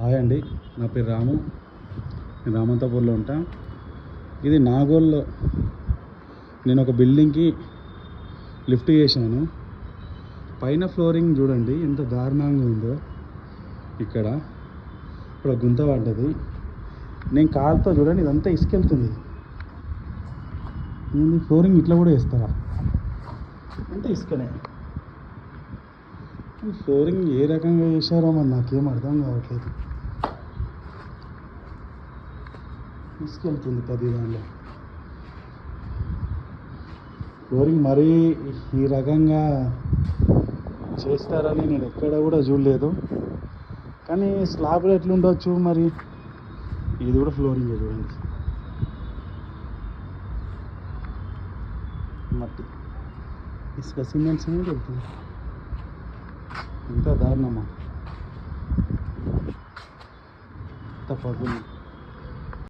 Hi అండి నా పేరు రాము. నేను రామంతపూర్లో ఉంటా. ఇది నాగోల్లో నేను ఒక బిల్డింగ్కి లిఫ్ట్ చేశాను. పైన ఫ్లోరింగ్ చూడండి ఎంత దారుణంగా ఉందో. ఇక్కడ ఇప్పుడు గుంత పడ్డది. నేను కాలుతో చూడండి ఇదంతా ఇసుకెళ్తుంది. ఏంది ఫ్లోరింగ్ ఇట్లా కూడా వేస్తారా అంటే ఇసుకనే. ఈ ఫ్లోరింగ్ ఏ రకంగా చేశారో మరి నాకేం అర్థం కావట్లేదు. తీసుకెళ్తుంది పది దానిలో ఫ్లోరింగ్ మరీ ఈ రకంగా చేస్తారని నేను ఎక్కడ కూడా చూడలేదు. కానీ స్లాబ్లు ఎట్లుండొచ్చు మరి? ఇది కూడా ఫ్లోరింగ్ చూడండి. మట్టి. ఇసుక సిమెంట్స్ అనేది వెళ్తుంది. ఇంత దారుణమా? ఇంత పగులు